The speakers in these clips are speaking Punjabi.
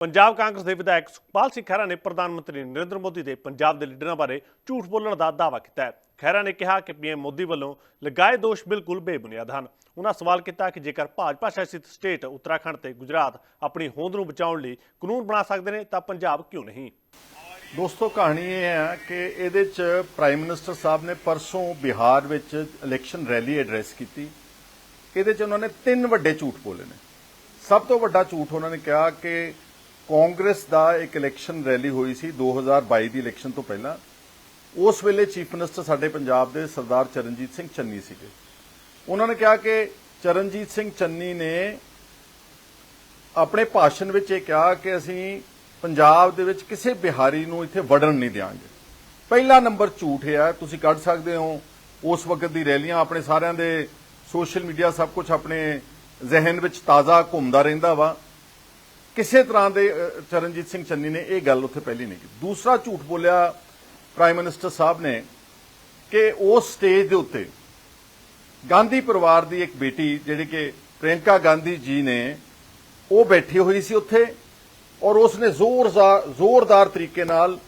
ਪੰਜਾਬ ਕਾਂਗਰਸ ਦੇ ਵਿਧਾਇਕ ਸੁਖਪਾਲ ਸਿੰਘ ਖਹਿਰਾ ਨੇ ਪ੍ਰਧਾਨ ਮੰਤਰੀ ਨਰਿੰਦਰ ਮੋਦੀ ਦੇ ਪੰਜਾਬ ਦੇ ਲੀਡਰਾਂ ਬਾਰੇ ਝੂਠ ਬੋਲਣ ਦਾ ਦਾਅਵਾ ਕੀਤਾ ਹੈ। ਖਹਿਰਾ ਨੇ ਕਿਹਾ ਕਿ ਪੀਐਮ ਮੋਦੀ ਵੱਲੋਂ ਲਗਾਏ ਦੋਸ਼ ਬਿਲਕੁਲ ਬੇਬੁਨਿਆਦ ਹਨ। ਉਹਨਾਂ ਸਵਾਲ ਕੀਤਾ ਕਿ ਜੇਕਰ ਭਾਜਪਾ ਸ਼ਾਸਿਤ ਸਟੇਟ ਉੱਤਰਾਖੰਡ ਤੇ ਗੁਜਰਾਤ ਆਪਣੀ ਹੋਂਦ ਨੂੰ ਬਚਾਉਣ ਲਈ ਕਾਨੂੰਨ ਬਣਾ ਸਕਦੇ ਨੇ, ਤਾਂ ਪੰਜਾਬ ਕਿਉਂ ਨਹੀਂ? ਦੋਸਤੋ, ਕਹਾਣੀ ਇਹ ਹੈ ਕਿ ਇਹਦੇ ਚ ਪ੍ਰਾਈਮ ਮਿਨਿਸਟਰ ਸਾਹਿਬ ਨੇ ਪਰਸੋਂ ਬਿਹਾਰ ਵਿੱਚ ਇਲੈਕਸ਼ਨ ਰੈਲੀ ਐਡਰੈਸ ਕੀਤੀ। ਇਹਦੇ ਚ ਉਹਨਾਂ ਨੇ ਤਿੰਨ ਵੱਡੇ ਝੂਠ ਬੋਲੇ ਨੇ। ਸਭ ਤੋਂ ਵੱਡਾ ਝੂਠ ਉਹਨਾਂ ਨੇ ਕਿਹਾ ਕਿ ਕਾਂਗਰਸ ਦਾ ਇੱਕ ਇਲੈਕਸ਼ਨ ਰੈਲੀ ਹੋਈ ਸੀ 2022 ਦੀ ਇਲੈਕਸ਼ਨ ਤੋਂ ਪਹਿਲਾਂ। ਉਸ ਵੇਲੇ ਚੀਫ ਮਿਨਿਸਟਰ ਸਾਡੇ ਪੰਜਾਬ ਦੇ ਸਰਦਾਰ ਚਰਨਜੀਤ ਸਿੰਘ ਚੰਨੀ ਸੀਗੇ। ਉਹਨਾਂ ਨੇ ਕਿਹਾ ਕਿ ਚਰਨਜੀਤ ਸਿੰਘ ਚੰਨੀ ਨੇ ਆਪਣੇ ਭਾਸ਼ਣ ਵਿੱਚ ਇਹ ਕਿਹਾ ਕਿ ਅਸੀਂ ਪੰਜਾਬ ਦੇ ਵਿੱਚ ਕਿਸੇ ਬਿਹਾਰੀ ਨੂੰ ਇੱਥੇ ਵੜਨ ਨਹੀਂ ਦਿਆਂਗੇ। ਪਹਿਲਾ ਨੰਬਰ ਝੂਠ ਹੈ ਤੁਸੀਂ ਕੱਢ ਸਕਦੇ ਹੋ। ਉਸ ਵਕਤ ਦੀ ਰੈਲੀਆਂ ਆਪਣੇ ਸਾਰਿਆਂ ਦੇ ਸੋਸ਼ਲ ਮੀਡੀਆ ਸਭ ਕੁਝ ਆਪਣੇ ਜ਼ਿਹਨ ਵਿੱਚ ਤਾਜ਼ਾ ਘੁੰਮਦਾ ਰਹਿੰਦਾ ਵਾ। ਕਿਸੇ ਤਰ੍ਹਾਂ ਦੇ ਚਰਨਜੀਤ ਸਿੰਘ ਚੰਨੀ ਨੇ ਇਹ ਗੱਲ ਉੱਥੇ ਪਹਿਲੀ ਨਹੀਂ ਕੀਤੀ। ਦੂਸਰਾ ਝੂਠ ਬੋਲਿਆ ਪ੍ਰਾਈਮ ਮਿਨਿਸਟਰ ਸਾਹਿਬ ਨੇ ਕਿ ਉਸ ਸਟੇਜ ਦੇ ਉੱਤੇ ਗਾਂਧੀ ਪਰਿਵਾਰ ਦੀ ਇੱਕ ਬੇਟੀ, ਜਿਹੜੀ ਕਿ ਪ੍ਰਿਯੰਕਾ ਗਾਂਧੀ ਜੀ ਨੇ, ਉਹ ਬੈਠੀ ਹੋਈ ਸੀ ਉੱਥੇ ਔਰ ਉਸਨੇ ਜ਼ੋਰ ਜ਼ੋਰਦਾਰ ਤਰੀਕੇ ਨਾਲ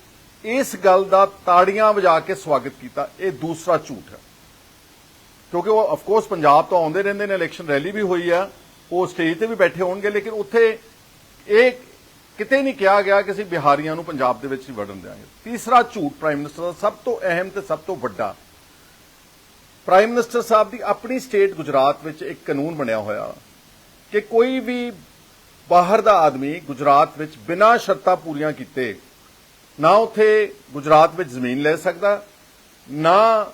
ਇਸ ਗੱਲ ਦਾ ਤਾੜੀਆਂ ਵਜਾ ਕੇ ਸਵਾਗਤ ਕੀਤਾ। ਇਹ ਦੂਸਰਾ ਝੂਠ ਹੈ। ਕਿਉਂਕਿ ਉਹ ਆਫ ਕੋਰਸ ਪੰਜਾਬ ਤੋਂ ਆਉਂਦੇ ਰਹਿੰਦੇ ਨੇ ਇਲੈਕਸ਼ਨ ਰੈਲੀ ਵੀ ਹੋਈ ਆ, ਉਹ ਸਟੇਜ ਤੇ ਵੀ ਬੈਠੇ ਹੋਣਗੇ, ਲੇਕਿਨ ਉੱਥੇ ਇਹ ਕਿਤੇ ਨਹੀਂ ਕਿਹਾ ਗਿਆ ਕਿ ਅਸੀਂ ਬਿਹਾਰੀਆਂ ਨੂੰ ਪੰਜਾਬ ਦੇ ਵਿੱਚ ਹੀ ਵੜਨ ਦਿਆਂਗੇ। ਤੀਸਰਾ ਝੂਠ ਪ੍ਰਾਈਮ ਮਿਨਿਸਟਰ ਦਾ ਸਭ ਤੋਂ ਅਹਿਮ ਤੇ ਸਭ ਤੋਂ ਵੱਡਾ। ਪ੍ਰਾਈਮ ਮਿਨਿਸਟਰ ਸਾਹਿਬ ਦੀ ਆਪਣੀ ਸਟੇਟ ਗੁਜਰਾਤ ਵਿੱਚ ਇੱਕ ਕਾਨੂੰਨ ਬਣਿਆ ਹੋਇਆ ਕਿ ਕੋਈ ਵੀ ਬਾਹਰ ਦਾ ਆਦਮੀ ਗੁਜਰਾਤ ਵਿੱਚ ਬਿਨਾਂ ਸ਼ਰਤਾਂ ਪੂਰੀਆਂ ਕੀਤੇ ਨਾ ਉੱਥੇ ਗੁਜਰਾਤ ਵਿੱਚ ਜ਼ਮੀਨ ਲੈ ਸਕਦਾ, ਨਾ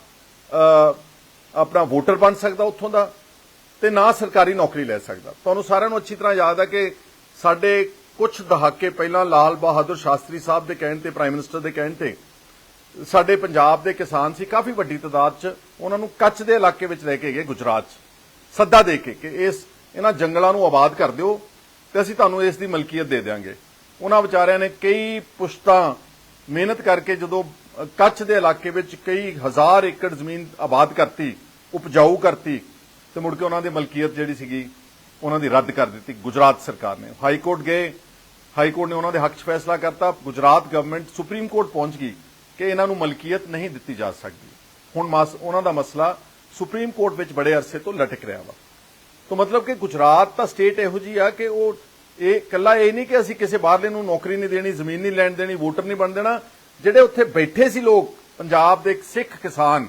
ਆਪਣਾ ਵੋਟਰ ਬਣ ਸਕਦਾ ਉੱਥੋਂ ਦਾ ਤੇ ਨਾ ਸਰਕਾਰੀ ਨੌਕਰੀ ਲੈ ਸਕਦਾ। ਤੁਹਾਨੂੰ ਸਾਰਿਆਂ ਨੂੰ ਅੱਛੀ ਤਰ੍ਹਾਂ ਯਾਦ ਹੈ ਕਿ ਸਾਡੇ ਕੁਝ ਦਹਾਕੇ ਪਹਿਲਾਂ ਲਾਲ ਬਹਾਦਰ ਸ਼ਾਸਤਰੀ ਸਾਹਿਬ ਦੇ ਕਹਿਣ ਤੇ ਪ੍ਰਾਈਮ ਮਿਨਿਸਟਰ ਦੇ ਕਹਿਣ ਤੇ ਸਾਡੇ ਪੰਜਾਬ ਦੇ ਕਿਸਾਨ ਸੀ, ਕਾਫੀ ਵੱਡੀ ਤਾਦਾਦ 'ਚ ਉਹਨਾਂ ਨੂੰ ਕੱਚ ਦੇ ਇਲਾਕੇ ਵਿੱਚ ਲੈ ਕੇ ਗਏ ਗੁਜਰਾਤ 'ਚ, ਸੱਦਾ ਦੇ ਕੇ ਕਿ ਇਸ ਇਹਨਾਂ ਜੰਗਲਾਂ ਨੂੰ ਆਬਾਦ ਕਰ ਦਿਓ ਤੇ ਅਸੀਂ ਤੁਹਾਨੂੰ ਇਸ ਦੀ ਮਲਕੀਅਤ ਦੇ ਦਿਆਂਗੇ। ਉਹਨਾਂ ਵਿਚਾਰਿਆਂ ਨੇ ਕਈ ਪੁਸ਼ਤਾਂ ਮਿਹਨਤ ਕਰਕੇ ਜਦੋਂ ਕੱਚ ਦੇ ਇਲਾਕੇ ਵਿੱਚ ਕਈ ਹਜ਼ਾਰ ਏਕੜ ਜ਼ਮੀਨ ਆਬਾਦ ਕਰਤੀ, ਉਪਜਾਊ ਕਰਤੀ, ਤੇ ਮੁੜ ਕੇ ਉਹਨਾਂ ਦੀ ਮਲਕੀਅਤ ਜਿਹੜੀ ਸੀਗੀ ਉਹਨਾਂ ਦੀ ਰੱਦ ਕਰ ਦਿੱਤੀ, ਗੁਜਰਾਤ ਸਰਕਾਰ ਨੇ। ਹਾਈ ਕੋਰਟ ਗਏ, ਹਾਈ ਕੋਰਟ ਨੇ ਉਹਨਾਂ ਦੇ ਹੱਕ 'ਚ ਫੈਸਲਾ ਕਰਤਾ, ਗੁਜਰਾਤ ਗਵਰਨਮੈਂਟ ਸੁਪਰੀਮ ਕੋਰਟ ਪਹੁੰਚ ਗਈ ਕਿ ਇਹਨਾਂ ਨੂੰ ਮਲਕੀਅਤ ਨਹੀਂ ਦਿੱਤੀ ਜਾ ਸਕਦੀ। ਹੁਣ ਮਸ, ਉਹਨਾਂ ਦਾ ਮਸਲਾ ਸੁਪਰੀਮ ਕੋਰਟ ਵਿੱਚ ਬੜੇ ਅਰਸੇ ਤੋਂ ਲਟਕ ਰਿਹਾ ਵਾ। ਤਾਂ ਮਤਲਬ ਕਿ ਗੁਜਰਾਤ ਤਾਂ ਸਟੇਟ ਇਹੋ ਜੀ ਆ ਕਿ ਉਹ, ਇਹ ਕੱਲਾ ਇਹ ਨਹੀਂ ਕਿ ਅਸੀਂ ਕਿਸੇ ਬਾਹਰਲੇ ਨੂੰ ਨੌਕਰੀ ਨਹੀਂ ਦੇਣੀ, ਜ਼ਮੀਨ ਨਹੀਂ ਲੈਣ ਦੇਣੀ, ਵੋਟਰ ਨਹੀਂ ਬਣ ਦੇਣਾ। ਜਿਹੜੇ ਉੱਥੇ ਬੈਠੇ ਸੀ ਲੋਕ, ਪੰਜਾਬ ਦੇ ਸਿੱਖ ਕਿਸਾਨ,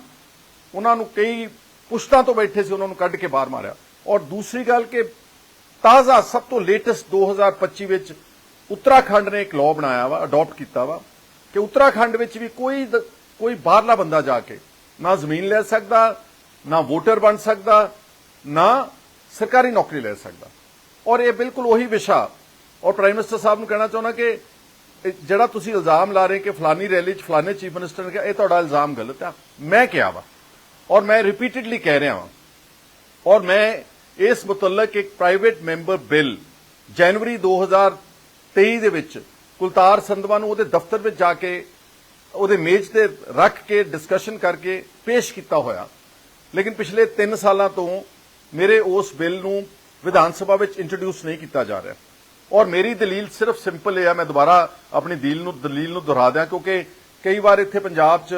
ਉਹਨਾਂ ਨੂੰ ਕਈ ਪੁਸ਼ਤਾਂ ਤੋਂ ਬੈਠੇ ਸੀ, ਉਹਨਾਂ ਨੂੰ ਕੱਢ ਕੇ ਬਾਹਰ ਮਾਰਿਆ। ਔਰ ਦੂਸਰੀ ਗੱਲ ਕਿ ਤਾਜ਼ਾ ਸਭ ਤੋਂ ਲੇਟੈਸਟ 2025 ਵਿੱਚ ਉੱਤਰਾਖੰਡ ਨੇ ਇੱਕ ਲਾਅ ਬਣਾਇਆ ਵਾ ਅਡਾਪਟ ਕੀਤਾ ਵਾ ਕਿ ਉੱਤਰਾਖੰਡ ਵਿੱਚ ਵੀ ਕੋਈ ਕੋਈ ਬਾਹਰਲਾ ਬੰਦਾ ਜਾ ਕੇ ਨਾ ਜ਼ਮੀਨ ਲੈ ਸਕਦਾ, ਨਾ ਵੋਟਰ ਬਣ ਸਕਦਾ, ਨਾ ਸਰਕਾਰੀ ਨੌਕਰੀ ਲੈ ਸਕਦਾ। ਔਰ ਇਹ ਬਿਲਕੁਲ ਉਹੀ ਵਿਸ਼ਾ, ਔਰ ਪ੍ਰਾਈਮ ਮਿਨਿਸਟਰ ਸਾਹਿਬ ਨੂੰ ਕਹਿਣਾ ਚਾਹੁੰਦਾ ਕਿ ਜਿਹੜਾ ਤੁਸੀਂ ਇਲਜ਼ਾਮ ਲਾ ਰਹੇ ਕਿ ਫਲਾਨੀ ਰੈਲੀ 'ਚ ਫਲਾਨੇ ਚੀਫ ਮਿਨਿਸਟਰ ਨੇ ਕਿਹਾ, ਇਹ ਤੁਹਾਡਾ ਇਲਜ਼ਾਮ ਗਲਤ ਆ। ਮੈਂ ਕਿਹਾ ਵਾ, ਔਰ ਮੈਂ ਰਿਪੀਟਿਡਲੀ ਕਹਿ ਰਿਹਾ ਹਾਂ ਔਰ ਮੈਂ ਇਸ ਮੁਤਲਕ ਇੱਕ ਪ੍ਰਾਈਵੇਟ ਮੈਂਬਰ ਬਿੱਲ ਜਨਵਰੀ 2023 ਦੇ ਵਿੱਚ ਕੁਲਤਾਰ ਸੰਧਵਾ ਨੂੰ ਉਹਦੇ ਦਫ਼ਤਰ ਵਿੱਚ ਜਾ ਕੇ ਉਹਦੇ ਮੇਜ਼ ਤੇ ਰੱਖ ਕੇ ਡਿਸਕਸ਼ਨ ਕਰਕੇ ਪੇਸ਼ ਕੀਤਾ ਹੋਇਆ। ਲੇਕਿਨ ਪਿਛਲੇ 3 ਸਾਲਾਂ ਤੋਂ ਮੇਰੇ ਉਸ ਬਿੱਲ ਨੂੰ ਵਿਧਾਨ ਸਭਾ ਵਿੱਚ ਇੰਟਰੋਡਿਊਸ ਨਹੀਂ ਕੀਤਾ ਜਾ ਰਿਹਾ। ਔਰ ਮੇਰੀ ਦਲੀਲ ਸਿਰਫ ਸਿੰਪਲ ਹੈ ਮੈਂ ਦੁਬਾਰਾ ਆਪਣੀ ਦਲੀਲ ਨੂੰ ਦਲੀਲ ਨੂੰ ਦੁਹਰਾ ਦਿਆਂ, ਕਿਉਂਕਿ ਕਈ ਵਾਰ ਇੱਥੇ ਪੰਜਾਬ 'ਚ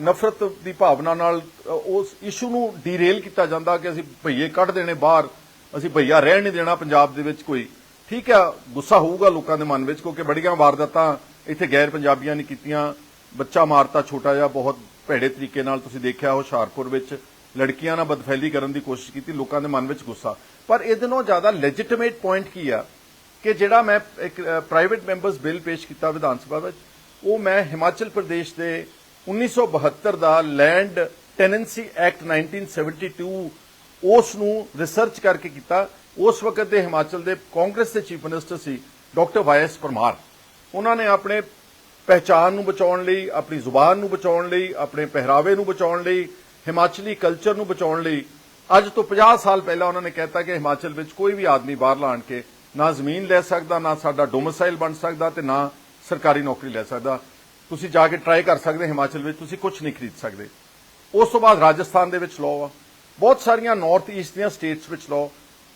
ਨਫ਼ਰਤ ਦੀ ਭਾਵਨਾ ਨਾਲ ਉਸ ਇਸ਼ੂ ਨੂੰ ਡੀਰੇਲ ਕੀਤਾ ਜਾਂਦਾ ਕਿ ਅਸੀਂ ਭਈਏ ਕੱਢ ਦੇਣੇ ਬਾਹਰ, ਅਸੀਂ ਭਈਆ ਰਹਿਣ ਨਹੀਂ ਦੇਣਾ ਪੰਜਾਬ ਦੇ ਵਿੱਚ ਕੋਈ। ਠੀਕ ਆ, ਗੁੱਸਾ ਹੋਊਗਾ ਲੋਕਾਂ ਦੇ ਮਨ ਵਿੱਚ ਕਿਉਂਕਿ ਬੜੀਆਂ ਵਾਰਦਾਤਾਂ ਇੱਥੇ ਗੈਰ ਪੰਜਾਬੀਆਂ ਨੇ ਕੀਤੀਆਂ। ਬੱਚਾ ਮਾਰਤਾ ਛੋਟਾ ਜਿਹਾ, ਬਹੁਤ ਭੈੜੇ ਤਰੀਕੇ ਨਾਲ ਤੁਸੀਂ ਦੇਖਿਆ ਹੁਸ਼ਿਆਰਪੁਰ ਵਿੱਚ ਲੜਕੀਆਂ ਨਾਲ ਬਦਫੈਲੀ ਕਰਨ ਦੀ ਕੋਸ਼ਿਸ਼ ਕੀਤੀ, ਲੋਕਾਂ ਦੇ ਮਨ ਵਿੱਚ ਗੁੱਸਾ। ਪਰ ਇਹਦੇ ਨਾਲੋਂ ਜ਼ਿਆਦਾ ਲੈਜਿਟੀਮੇਟ ਪੁਆਇੰਟ ਕੀ ਆ? ਕਿ ਜਿਹੜਾ ਮੈਂ ਇੱਕ ਪ੍ਰਾਈਵੇਟ ਮੈਂਬਰਸ ਬਿੱਲ ਪੇਸ਼ ਕੀਤਾ ਵਿਧਾਨ ਸਭਾ ਵਿੱਚ, ਉਹ ਮੈਂ ਹਿਮਾਚਲ ਪ੍ਰਦੇਸ਼ ਦੇ 1972 ਦਾ ਲੈਂਡ ਟੈਨੈਂਸੀ ਐਕਟ 1972 ਉਸ ਨੂੰ ਰਿਸਰਚ ਕਰਕੇ ਕੀਤਾ। ਉਸ ਵਕਤ ਦੇ ਹਿਮਾਚਲ ਦੇ ਕਾਂਗਰਸ ਦੇ ਚੀਫ ਮਿਨਿਸਟਰ ਸੀ ਡਾਕਟਰ ਵਾਇਸ ਪਰਮਾਰ ਉਹਨਾਂ ਨੇ ਆਪਣੇ ਪਹਿਚਾਨ ਨੂੰ ਬਚਾਉਣ ਲਈ, ਆਪਣੀ ਜ਼ੁਬਾਨ ਨੂੰ ਬਚਾਉਣ ਲਈ, ਆਪਣੇ ਪਹਿਰਾਵੇ ਨੂੰ ਬਚਾਉਣ ਲਈ, ਹਿਮਾਚਲੀ ਕਲਚਰ ਨੂੰ ਬਚਾਉਣ ਲਈ। ਅੱਜ ਤੋਂ 50 ਸਾਲ ਪਹਿਲਾਂ ਉਹਨਾਂ ਨੇ ਕਹਿਤਾ ਕਿ ਹਿਮਾਚਲ ਵਿੱਚ ਕੋਈ ਵੀ ਆਦਮੀ ਬਾਹਰ ਲਾਣ ਕੇ ਨਾ ਜ਼ਮੀਨ ਲੈ ਸਕਦਾ, ਨਾ ਸਾਡਾ ਡੋਮਿਸਾਈਲ ਬਣ ਸਕਦਾ ਤੇ ਨਾ ਸਰਕਾਰੀ ਨੌਕਰੀ ਲੈ ਸਕਦਾ। ਤੁਸੀਂ ਜਾ ਕੇ ਟਰਾਈ ਕਰ ਸਕਦੇ ਹਿਮਾਚਲ ਵਿੱਚ, ਤੁਸੀਂ ਕੁਝ ਨਹੀਂ ਖਰੀਦ ਸਕਦੇ। ਉਸ ਤੋਂ ਬਾਅਦ ਰਾਜਸਥਾਨ ਦੇ ਵਿੱਚ ਲਾਅ ਆ। ਬਹੁਤ ਸਾਰੀਆਂ ਨਾਰਥ ਈਸਟ ਦੀਆਂ ਸਟੇਟਸ ਵਿੱਚ ਲਾਅ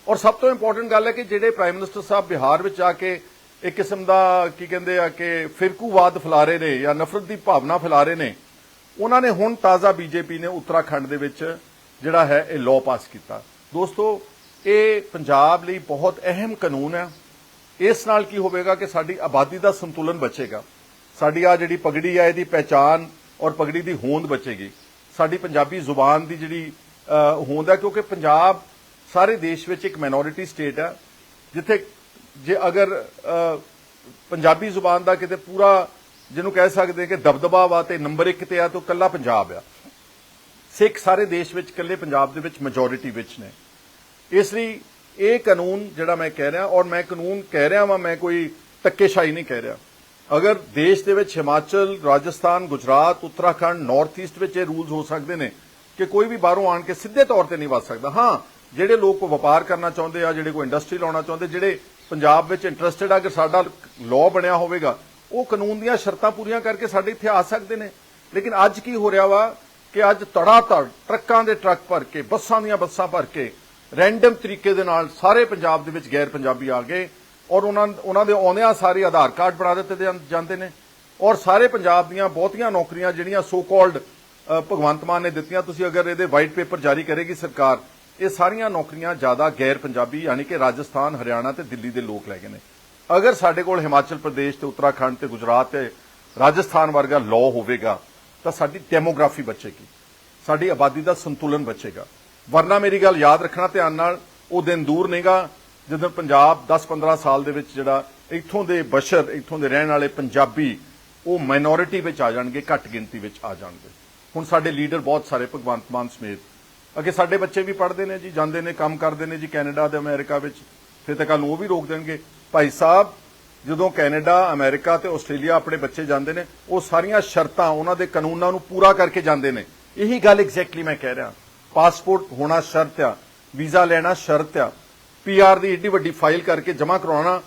ਔਰ ਸਭ ਤੋਂ ਇੰਪੋਰਟੈਂਟ ਗੱਲ ਹੈ ਕਿ ਜਿਹੜੇ ਪ੍ਰਾਈਮ ਮਿਨਿਸਟਰ ਸਾਹਿਬ ਬਿਹਾਰ ਵਿੱਚ ਜਾ ਕੇ ਇੱਕ ਕਿਸਮ ਦਾ, ਕੀ ਕਹਿੰਦੇ ਆ ਕਿ ਫਿਰਕੂਵਾਦ ਫੈਲਾ ਰਹੇ ਨੇ ਜਾਂ ਨਫ਼ਰਤ ਦੀ ਭਾਵਨਾ ਫੈਲਾ ਰਹੇ ਨੇ, ਉਹਨਾਂ ਨੇ ਹੁਣ ਤਾਜ਼ਾ ਬੀਜੇਪੀ ਨੇ ਉੱਤਰਾਖੰਡ ਦੇ ਵਿੱਚ ਜਿਹੜਾ ਹੈ ਇਹ ਲਾਅ ਪਾਸ ਕੀਤਾ। ਦੋਸਤੋ, ਇਹ ਪੰਜਾਬ ਲਈ ਬਹੁਤ ਅਹਿਮ ਕਾਨੂੰਨ ਹੈ ਇਸ ਨਾਲ ਕੀ ਹੋਵੇਗਾ ਕਿ ਸਾਡੀ ਆਬਾਦੀ ਦਾ ਸੰਤੁਲਨ ਬਚੇਗਾ। ਸਾਡੀ ਆ ਜਿਹੜੀ ਪਗੜੀ ਆ, ਇਹਦੀ ਪਹਿਚਾਨ ਔਰ ਪਗੜੀ ਦੀ ਹੋਂਦ ਬਚੇਗੀ। ਸਾਡੀ ਪੰਜਾਬੀ ਜ਼ੁਬਾਨ ਦੀ ਜਿਹੜੀ ਹੋਂਦ ਹੈ ਕਿਉਂਕਿ ਪੰਜਾਬ ਸਾਰੇ ਦੇਸ਼ ਵਿੱਚ ਇੱਕ ਮਾਈਨੋਰਿਟੀ ਸਟੇਟ ਹੈ ਜਿੱਥੇ ਜੇ ਅਗਰ ਪੰਜਾਬੀ ਜ਼ੁਬਾਨ ਦਾ ਕਿਤੇ ਪੂਰਾ ਜਿਹਨੂੰ ਕਹਿ ਸਕਦੇ ਕਿ ਦਬਦਬਾ ਵਾ ਤੇ ਨੰਬਰ 1 ਤੇ ਆ, ਤਾਂ ਕੱਲਾ ਪੰਜਾਬ ਆ। ਸਿੱਖ ਸਾਰੇ ਦੇਸ਼ ਵਿੱਚ ਕੱਲੇ ਪੰਜਾਬ ਦੇ ਵਿੱਚ ਮੈਜੋਰਿਟੀ ਵਿੱਚ ਨੇ। ਇਸ ਲਈ ਇਹ ਕਾਨੂੰਨ ਜਿਹੜਾ ਮੈਂ ਕਹਿ ਰਿਹਾ, ਔਰ ਮੈਂ ਕਾਨੂੰਨ ਕਹਿ ਰਿਹਾ ਵਾਂ, ਮੈਂ ਕੋਈ ਧੱਕੇਸ਼ਾਹੀ ਨਹੀਂ ਕਹਿ ਰਿਹਾ। ਅਗਰ ਦੇਸ਼ ਦੇ ਵਿੱਚ ਹਿਮਾਚਲ, ਰਾਜਸਥਾਨ, ਗੁਜਰਾਤ, ਉੱਤਰਾਖੰਡ ਨਾਰਥ ਈਸਟ ਵਿੱਚ ਇਹ ਰੂਲਸ ਹੋ ਸਕਦੇ ਨੇ ਕਿ ਕੋਈ ਵੀ ਬਾਹਰੋਂ ਆਣ ਕੇ ਸਿੱਧੇ ਤੌਰ ਤੇ ਨਹੀਂ ਵੱਸ ਸਕਦਾ। ਹਾਂ, ਜਿਹੜੇ ਲੋਕ ਕੋ ਵਪਾਰ ਕਰਨਾ ਚਾਹੁੰਦੇ ਆ, ਜਿਹੜੇ ਕੋਈ ਇੰਡਸਟਰੀ ਲਾਉਣਾ ਚਾਹੁੰਦੇ, ਜਿਹੜੇ ਪੰਜਾਬ ਵਿੱਚ ਇੰਟਰਸਟਿਡ ਆ, ਅਗਰ ਸਾਡਾ ਲਾਅ ਬਣਿਆ ਹੋਵੇਗਾ, ਉਹ ਕਾਨੂੰਨ ਦੀਆਂ ਸ਼ਰਤਾਂ ਪੂਰੀਆਂ ਕਰਕੇ ਸਾਡੇ ਇੱਥੇ ਆ ਸਕਦੇ ਨੇ। ਲੇਕਿਨ ਅੱਜ ਕੀ ਹੋ ਰਿਹਾ ਵਾ ਕਿ ਅੱਜ ਤੜਾ ਤੜ ਟਰੱਕਾਂ ਦੇ ਟਰੱਕ ਭਰ ਕੇ, ਬੱਸਾਂ ਦੀਆਂ ਬੱਸਾਂ ਭਰ ਕੇ ਰੈਂਡਮ ਤਰੀਕੇ ਦੇ ਨਾਲ ਸਾਰੇ ਪੰਜਾਬ ਦੇ ਵਿੱਚ ਗੈਰ ਪੰਜਾਬੀ ਆ ਗਏ। ਔਰ ਉਹਨਾਂ ਉਹਨਾਂ ਦੇ ਆਉਂਦਿਆਂ ਸਾਰੇ ਆਧਾਰ ਕਾਰਡ ਬਣਾ ਦਿੱਤੇ ਜਾਂਦੇ ਨੇ। ਔਰ ਸਾਰੇ ਪੰਜਾਬ ਦੀਆਂ ਬਹੁਤੀਆਂ ਨੌਕਰੀਆਂ ਜਿਹੜੀਆਂ ਸੋ ਕਾਲਡ ਭਗਵੰਤ ਮਾਨ ਨੇ ਦਿੱਤੀਆਂ, ਤੁਸੀਂ ਅਗਰ ਇਹਦੇ ਵਾਈਟ ਪੇਪਰ ਜਾਰੀ ਕਰੇਗੀ ਸਰਕਾਰ, ਇਹ ਸਾਰੀਆਂ ਨੌਕਰੀਆਂ ਜ਼ਿਆਦਾ ਗੈਰ ਪੰਜਾਬੀ ਯਾਨੀ ਕਿ ਰਾਜਸਥਾਨ, ਹਰਿਆਣਾ ਤੇ ਦਿੱਲੀ ਦੇ ਲੋਕ ਲੈ ਗਏ ਨੇ। ਅਗਰ ਸਾਡੇ ਕੋਲ ਹਿਮਾਚਲ ਪ੍ਰਦੇਸ਼ ਤੇ ਉੱਤਰਾਖੰਡ ਤੇ ਗੁਜਰਾਤ ਤੇ ਰਾਜਸਥਾਨ ਵਰਗਾ ਲਾਅ ਹੋਵੇਗਾ, ਤਾਂ ਸਾਡੀ ਡੈਮੋਗ੍ਰਾਫੀ ਬਚੇਗੀ। ਸਾਡੀ ਆਬਾਦੀ ਦਾ ਸੰਤੁਲਨ ਬਚੇਗਾ। ਵਰਨਾ ਮੇਰੀ ਗੱਲ ਯਾਦ ਰੱਖਣਾ ਧਿਆਨ ਨਾਲ, ਉਹ ਦਿਨ ਦੂਰ ਨਹੀਂਗਾ ਜਦੋਂ ਪੰਜਾਬ 10-15 ਸਾਲ ਦੇ ਵਿੱਚ ਜਿਹੜਾ ਇੱਥੋਂ ਦੇ ਬਸ਼ਰ, ਇੱਥੋਂ ਦੇ ਰਹਿਣ ਵਾਲੇ ਪੰਜਾਬੀ, ਉਹ ਮਾਈਨੋਰਿਟੀ ਵਿੱਚ ਆ ਜਾਣਗੇ, ਘੱਟ ਗਿਣਤੀ ਵਿੱਚ ਆ ਜਾਣਗੇ। ਹੁਣ ਸਾਡੇ ਲੀਡਰ ਬਹੁਤ ਸਾਰੇ ਭਗਵੰਤ ਮਾਨ ਸਮੇਤ। ਅੱਗੇ ਸਾਡੇ ਬੱਚੇ ਵੀ ਪੜ੍ਹਦੇ ਨੇ ਜੀ, ਜਾਂਦੇ ਨੇ, ਕੰਮ ਕਰਦੇ ਨੇ ਜੀ, ਕੈਨੇਡਾ ਤੇ ਅਮਰੀਕਾ ਵਿੱਚ। ਫਿਰ ਤਾਂ ਕੱਲ ਨੂੰ ਉਹ ਵੀ ਰੋਕ ਦੇਣਗੇ। ਭਾਈ ਸਾਹਿਬ, ਜਦੋਂ ਕੈਨੇਡਾ, ਅਮਰੀਕਾ ਤੇ ਆਸਟ੍ਰੇਲੀਆ ਆਪਣੇ ਬੱਚੇ ਜਾਂਦੇ ਨੇ, ਉਹ ਸਾਰੀਆਂ ਸ਼ਰਤਾਂ ਉਹਨਾਂ ਦੇ ਕਾਨੂੰਨਾਂ ਨੂੰ ਪੂਰਾ ਕਰਕੇ ਜਾਂਦੇ ਨੇ। ਇਹੀ ਗੱਲ ਐਗਜ਼ੈਕਟਲੀ ਮੈਂ ਕਹਿ ਰਿਹਾ। ਪਾਸਪੋਰਟ ਹੋਣਾ ਸ਼ਰਤ ਆ, ਵੀਜ਼ਾ ਲੈਣਾ ਸ਼ਰਤ ਆ। ਪੀਆਰ ਦੀ ਏਡੀ ਵੱਡੀ ਫਾਈਲ ਕਰਕੇ ਜਮ੍ਹਾਂ ਕਰਾਉਣਾ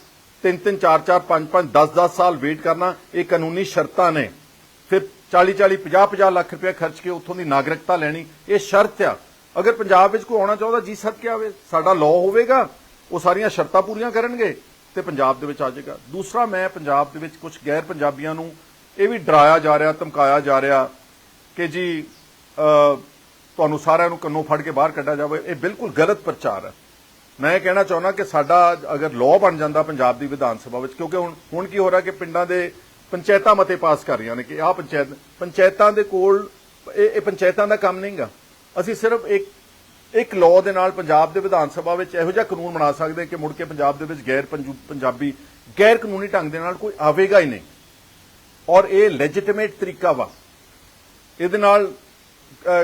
3 3 4 4 5 5 10 10 ਸਾਲ ਵੇਟ ਕਰਨਾ, ਇਹ ਕਾਨੂੰਨੀ ਸ਼ਰਤਾਂ ਨੇ। ਫਿਰ 40 40 50 50 ਲੱਖ ਰੁਪਏ ਖਰਚ ਕੇ ਉੱਥੋਂ ਦੀ ਨਾਗਰਿਕਤਾ ਲੈਣੀ, ਇਹ ਸ਼ਰਤ ਆ। ਅਗਰ ਪੰਜਾਬ ਵਿੱਚ ਕੋਈ ਆਉਣਾ ਚਾਹੁੰਦਾ, ਜੀ ਸਦਕੇ ਆਵੇ? ਸਾਡਾ ਲਾਅ ਹੋਵੇਗਾ, ਉਹ ਸਾਰੀਆਂ ਸ਼ਰਤਾਂ ਪੂਰੀਆਂ ਕਰਨਗੇ ਤੇ ਪੰਜਾਬ ਦੇ ਵਿੱਚ ਆ ਜਾਏਗਾ। ਦੂਸਰਾ, ਮੈਂ ਪੰਜਾਬ ਦੇ ਵਿੱਚ ਕੁਝ ਗੈਰ ਪੰਜਾਬੀਆਂ ਨੂੰ ਇਹ ਵੀ ਡਰਾਇਆ ਜਾ ਰਿਹਾ, ਧਮਕਾਇਆ ਜਾ ਰਿਹਾ ਕਿ ਜੀ ਤੁਹਾਨੂੰ ਸਾਰਿਆਂ ਨੂੰ ਕੰਨੋਂ ਫੜ ਕੇ ਬਾਹਰ ਕੱਢਿਆ ਜਾਵੇ, ਇਹ ਬਿਲਕੁਲ ਗਲਤ ਪ੍ਰਚਾਰ ਹੈ। ਮੈਂ ਇਹ ਕਹਿਣਾ ਚਾਹੁੰਦਾ ਕਿ ਸਾਡਾ ਅਗਰ ਲਾਅ ਬਣ ਜਾਂਦਾ ਪੰਜਾਬ ਦੀ ਵਿਧਾਨ ਸਭਾ ਵਿੱਚ, ਕਿਉਂਕਿ ਹੁਣ ਹੁਣ ਕੀ ਹੋ ਰਿਹਾ ਕਿ ਪਿੰਡਾਂ ਦੇ ਪੰਚਾਇਤਾਂ ਮਤੇ ਪਾਸ ਕਰ ਰਹੀਆਂ ਨੇ ਕਿ ਆਹ ਪੰਚਾਇਤ, ਪੰਚਾਇਤਾਂ ਦੇ ਕੋਲ ਇਹ ਇਹ ਪੰਚਾਇਤਾਂ ਦਾ ਕੰਮ ਨਹੀਂਗਾ। ਅਸੀਂ ਸਿਰਫ ਇੱਕ ਇੱਕ ਲਾਅ ਦੇ ਨਾਲ ਪੰਜਾਬ ਦੇ ਵਿਧਾਨ ਸਭਾ ਵਿੱਚ ਇਹੋ ਜਿਹਾ ਕਾਨੂੰਨ ਬਣਾ ਸਕਦੇ ਕਿ ਮੁੜ ਕੇ ਪੰਜਾਬ ਦੇ ਵਿੱਚ ਗੈਰ ਪੰਜਾਬੀ, ਗੈਰ ਕਾਨੂੰਨੀ ਢੰਗ ਦੇ ਨਾਲ ਕੋਈ ਆਵੇਗਾ ਹੀ ਨਹੀਂ। ਔਰ ਇਹ ਲੈਜੀਟੀਮੇਟ ਤਰੀਕਾ ਵਾ। ਇਹਦੇ ਨਾਲ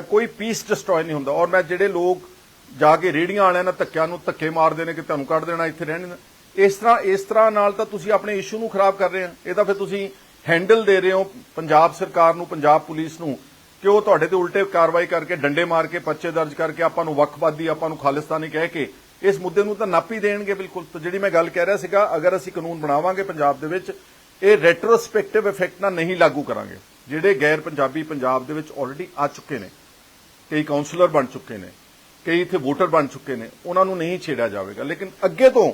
ਕੋਈ ਪੀਸ ਡਿਸਟਰੋਏ ਨਹੀਂ ਹੁੰਦਾ। ਔਰ ਮੈਂ ਜਿਹੜੇ ਲੋਕ ਜਾ ਕੇ ਰੇੜੀਆਂ ਵਾਲਿਆਂ ਨਾਲ ਧੱਕਿਆਂ ਨੂੰ ਧੱਕੇ ਮਾਰਦੇ ਨੇ ਕਿ ਤੁਹਾਨੂੰ ਕੱਢ ਦੇਣਾ, ਇੱਥੇ ਰਹਿਣ ਇਸ ਤਰ੍ਹਾਂ ਇਸ ਤਰ੍ਹਾਂ ਨਾਲ ਤਾਂ ਤੁਸੀਂ ਆਪਣੇ ਇਸ਼ੂ ਨੂੰ ਖਰਾਬ ਕਰ ਰਹੇ ਆ ਇਹ ਤਾਂ ਫਿਰ ਤੁਸੀਂ ਹੈਂਡਲ ਦੇ ਰਹੇ ਹੋ ਪੰਜਾਬ ਸਰਕਾਰ ਨੂੰ, ਪੰਜਾਬ ਪੁਲਿਸ ਨੂੰ ਕਿ ਉਹ ਤੁਹਾਡੇ ਤੇ ਉਲਟੇ ਕਾਰਵਾਈ ਕਰਕੇ ਡੰਡੇ ਮਾਰ ਕੇ ਪਰਚੇ ਦਰਜ ਕਰਕੇ ਆਪਾਂ ਨੂੰ ਵੱਖਵਾਦੀ, ਆਪਾਂ ਨੂੰ ਖਾਲਿਸਤਾਨੀ ਕਹਿ ਕੇ ਇਸ ਮੁੱਦੇ ਨੂੰ ਤਾਂ ਨਾਪੀ ਦੇਣਗੇ ਬਿਲਕੁਲ। ਤਾਂ ਜਿਹੜੀ ਮੈਂ ਗੱਲ ਕਹਿ ਰਿਹਾ ਸੀਗਾ, ਅਗਰ ਅਸੀਂ ਕਾਨੂੰਨ ਬਣਾਵਾਂਗੇ ਪੰਜਾਬ ਦੇ ਵਿੱਚ, ਇਹ ਰੈਟਰੋਸਪੈਕਟਿਵ ਇਫੈਕਟ ਨਾਲ ਨਹੀਂ ਲਾਗੂ ਕਰਾਂਗੇ। ਜਿਹੜੇ ਗੈਰ ਪੰਜਾਬੀ ਪੰਜਾਬ ਦੇ ਵਿੱਚ ਆਲਰੇਡੀ ਆ ਚੁੱਕੇ ਨੇ, ਕਈ ਕਾਉਂਸਲਰ ਬਣ ਚੁੱਕੇ ਨੇ ਕਈ ਇੱਥੇ ਵੋਟਰ ਬਣ ਚੁੱਕੇ ਨੇ, ਉਹਨਾਂ ਨੂੰ ਨਹੀਂ ਛੇੜਿਆ ਜਾਵੇਗਾ। ਲੇਕਿਨ ਅੱਗੇ ਤੋਂ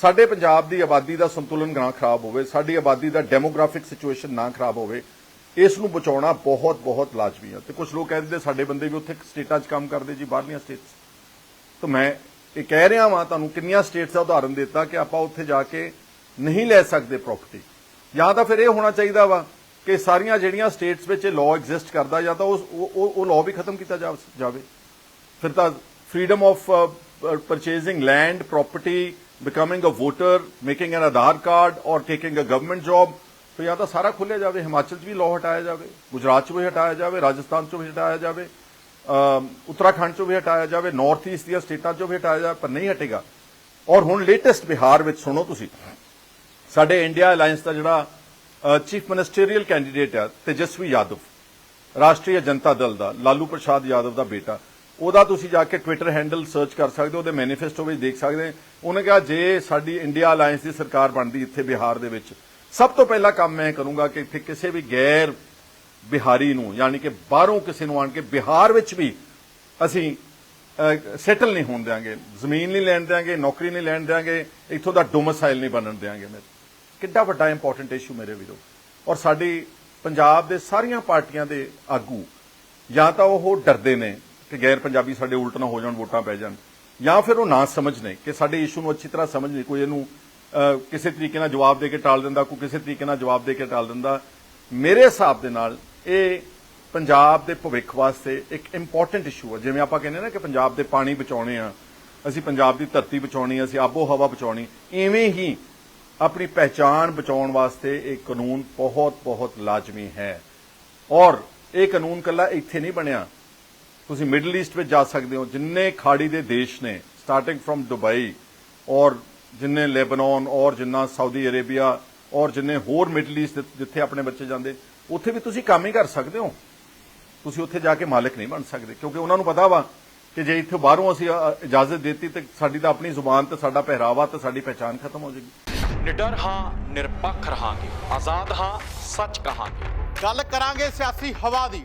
ਸਾਡੇ ਪੰਜਾਬ ਦੀ ਆਬਾਦੀ ਦਾ ਸੰਤੁਲਨ ਨਾ ਖਰਾਬ ਹੋਵੇ, ਸਾਡੀ ਆਬਾਦੀ ਦਾ ਡੈਮੋਗ੍ਰਾਫਿਕ ਸਿਚੁਏਸ਼ਨ ਨਾ ਖਰਾਬ ਹੋਵੇ, ਇਸ ਨੂੰ ਬਚਾਉਣਾ ਬਹੁਤ ਬਹੁਤ ਲਾਜ਼ਮੀ ਹੈ ਤੇ ਕੁਝ ਲੋਕ ਕਹਿੰਦੇ ਸਾਡੇ ਬੰਦੇ ਵੀ ਉੱਥੇ ਸਟੇਟਾਂ 'ਚ ਕੰਮ ਕਰਦੇ ਜੀ, ਬਾਹਰਲੀਆਂ ਸਟੇਟਸ। ਤਾਂ ਮੈਂ ਇਹ ਕਹਿ ਰਿਹਾ ਵਾਂ ਤੁਹਾਨੂੰ ਕਿੰਨੀਆਂ ਸਟੇਟਸ ਦਾ ਉਦਾਹਰਨ ਦਿੱਤਾ ਕਿ ਆਪਾਂ ਉੱਥੇ ਜਾ ਕੇ ਨਹੀਂ ਲੈ ਸਕਦੇ ਪ੍ਰਾਪਰਟੀ ਜਾਂ ਤਾਂ ਫਿਰ ਇਹ ਹੋਣਾ ਚਾਹੀਦਾ ਵਾ ਕਿ ਸਾਰੀਆਂ ਜਿਹੜੀਆਂ ਸਟੇਟਸ ਵਿੱਚ ਇਹ ਲਾਅ ਐਗਜ਼ਿਸਟ ਕਰਦਾ ਜਾਂ ਤਾਂ ਉਹ, ਉਹ- ਲਾਅ ਵੀ ਖਤਮ ਕੀਤਾ ਜਾਵੇ। ਫਿਰ ਤਾਂ freedom of purchasing land property becoming a voter making an Aadhaar card or taking a government job ਤਾਂ ਜਾਂ ਤਾਂ ਸਾਰਾ ਖੁੱਲਿਆ ਜਾਵੇ, ਹਿਮਾਚਲ 'ਚ ਵੀ ਲਾਅ ਹਟਾਇਆ ਜਾਵੇ, ਗੁਜਰਾਤ 'ਚ ਵੀ ਹਟਾਇਆ ਜਾਵੇ, ਰਾਜਸਥਾਨ 'ਚ ਵੀ ਹਟਾਇਆ ਜਾਵੇ, ਅਮ, ਉੱਤਰਾਖੰਡ 'ਚੋਂ ਵੀ ਹਟਾਇਆ ਜਾਵੇ ਨਾਰਥ ਈਸਟ ਦੀਆਂ ਸਟੇਟਾਂ 'ਚੋਂ ਵੀ ਹਟਾਇਆ ਜਾਵੇ, ਪਰ ਨਹੀਂ ਹਟੇਗਾ। ਔਰ ਹੁਣ ਲੇਟੈਸਟ ਬਿਹਾਰ ਵਿੱਚ ਸੁਣੋ ਤੁਸੀਂ। ਸਾਡੇ ਇੰਡੀਆ ਅਲਾਈਅੰਸ ਦਾ ਜਿਹੜਾ ਚੀਫ ਮਿਨਿਸਟਰੀਅਲ ਕੈਂਡੀਡੇਟ ਹੈ ਤੇਜਸਵੀ ਯਾਦਵ, ਰਾਸ਼ਟਰੀ ਜਨਤਾ ਦਲ ਦਾ, ਲਾਲੂ ਪ੍ਰਸਾਦ ਯਾਦਵ ਦਾ ਬੇਟਾ। ਉਹਦਾ ਤੁਸੀਂ ਜਾ ਕੇ ਟਵਿੱਟਰ ਹੈਂਡਲ ਸਰਚ ਕਰ ਸਕਦੇ ਹੋ, ਉਹਦੇ ਮੈਨੀਫੈਸਟੋ ਵਿੱਚ ਦੇਖ ਸਕਦੇ ਉਹਨੇ ਕਿਹਾ, ਜੇ ਸਾਡੀ ਇੰਡੀਆ ਅਲਾਈਅੰਸ ਦੀ ਸਰਕਾਰ ਬਣਦੀ ਇੱਥੇ ਬਿਹਾਰ ਦੇ ਵਿੱਚ, ਸਭ ਤੋਂ ਪਹਿਲਾ ਕੰਮ ਮੈਂ ਕਰੂੰਗਾ ਕਿ ਇੱਥੇ ਕਿਸੇ ਵੀ ਗੈਰ ਬਿਹਾਰੀ ਨੂੰ, ਯਾਨੀ ਕਿ ਬਾਹਰੋਂ ਕਿਸੇ ਨੂੰ ਆਣ ਕੇ ਬਿਹਾਰ ਵਿੱਚ ਵੀ ਅਸੀਂ ਸੈਟਲ ਨਹੀਂ ਹੋਣ ਦਿਆਂਗੇ। ਜ਼ਮੀਨ ਨਹੀਂ ਲੈਣ ਦਿਆਂਗੇ, ਨੌਕਰੀ ਨਹੀਂ ਲੈਣ ਦਿਆਂਗੇ, ਇੱਥੋਂ ਦਾ ਡੋਮਸਾਈਲ ਨਹੀਂ ਬਣਨ ਦਿਆਂਗੇ ਮੇਰੇ ਕਿੱਡਾ ਵੱਡਾ ਇੰਪੋਰਟੈਂਟ ਇਸ਼ੂ ਮੇਰੇ ਵੀਰੋ। ਔਰ ਸਾਡੀ ਪੰਜਾਬ ਦੇ ਸਾਰੀਆਂ ਪਾਰਟੀਆਂ ਦੇ ਆਗੂ ਜਾਂ ਤਾਂ ਉਹ ਡਰਦੇ ਨੇ ਕਿ ਗੈਰ ਪੰਜਾਬੀ ਸਾਡੇ ਉਲਟ ਨਾ ਹੋ ਜਾਣ, ਵੋਟਾਂ ਪੈ ਜਾਣ। ਜਾਂ ਫਿਰ ਉਹ ਨਾ ਸਮਝਨੇ ਕਿ ਸਾਡੇ ਇਸ਼ੂ ਨੂੰ ਅੱਛੀ ਤਰ੍ਹਾਂ ਸਮਝ ਨਹੀਂ ਕੋਈ ਇਹਨੂੰ ਕਿਸੇ ਤਰੀਕੇ ਨਾਲ ਜਵਾਬ ਦੇ ਕੇ ਟਾਲ ਦਿੰਦਾ, ਕੋਈ ਕਿਸੇ ਤਰੀਕੇ ਨਾਲ ਜਵਾਬ ਦੇ ਕੇ ਟਾਲ ਦਿੰਦਾ। ਮੇਰੇ ਹਿਸਾਬ ਦੇ ਨਾਲ ਇਹ ਪੰਜਾਬ ਦੇ ਭਵਿੱਖ ਵਾਸਤੇ ਇੱਕ ਇੰਪੋਰਟੈਂਟ ਇਸ਼ੂ ਹੈ ਜਿਵੇਂ ਆਪਾਂ ਕਹਿੰਦੇ ਨਾ ਕਿ ਪੰਜਾਬ ਦੇ ਪਾਣੀ ਬਚਾਉਣੇ ਆ, ਅਸੀਂ ਪੰਜਾਬ ਦੀ ਧਰਤੀ ਬਚਾਉਣੀ ਅਸੀਂ ਆਬੋ ਹਵਾ ਬਚਾਉਣੀ। ਐਵੇਂ ਹੀ ਆਪਣੀ ਪਹਿਚਾਣ ਬਚਾਉਣ ਵਾਸਤੇ ਇਹ ਕਾਨੂੰਨ ਬਹੁਤ ਬਹੁਤ ਲਾਜ਼ਮੀ ਹੈ। ਔਰ ਇਹ ਕਾਨੂੰਨ ਕੱਲਾ ਇੱਥੇ ਨਹੀਂ ਬਣਿਆ। ਤੁਸੀਂ ਮਿਡਲ ਈਸਟ ਵਿੱਚ ਜਾ ਸਕਦੇ ਹੋ ਜਿੰਨੇ ਖਾੜੀ ਦੇ ਦੇਸ਼ ਨੇ ਸਟਾਰਟਿੰਗ ਫਰਮ ਦੁਬਈ ਔਰ ਜਿੰਨੇ ਲੈਬਨਾਨ ਔਰ ਜਿੰਨਾ ਸਾਊਦੀ ਅਰੇਬੀਆ ਔਰ ਜਿੰਨੇ ਹੋਰ ਮਿਡਲ ਈਸਟ ਜਿੱਥੇ ਆਪਣੇ ਬੱਚੇ ਜਾਂਦੇ ਉੱਥੇ ਵੀ ਤੁਸੀਂ ਕੰਮ ਹੀ ਕਰ ਸਕਦੇ ਹੋ। ਤੁਸੀਂ ਉੱਥੇ ਜਾ ਕੇ ਮਾਲਕ ਨਹੀਂ ਬਣ ਸਕਦੇ ਕਿਉਂਕਿ ਉਹਨਾਂ ਨੂੰ ਪਤਾ ਵਾ ਕਿ ਜੇ ਇੱਥੇ ਬਾਹਰੋਂ ਅਸੀਂ ਇਜਾਜ਼ਤ ਦਿੱਤੀ ਤੇ ਸਾਡੀ ਤਾਂ ਆਪਣੀ ਜ਼ੁਬਾਨ ਤੇ ਸਾਡਾ ਪਹਿਰਾਵਾ ਤੇ ਸਾਡੀ ਪਹਿਚਾਨ ਖਤਮ ਹੋ ਜਾਏਗੀ। ਨਿਡਰ ਹਾਂ ਨਿਰਪੱਖ ਰਹਾਂਗੇ ਆਜ਼ਾਦ ਹਾਂ ਸੱਚ ਕਹਾਂਗੇ। ਗੱਲ ਕਰਾਂਗੇ ਸਿਆਸੀ ਹਵਾ ਦੀ।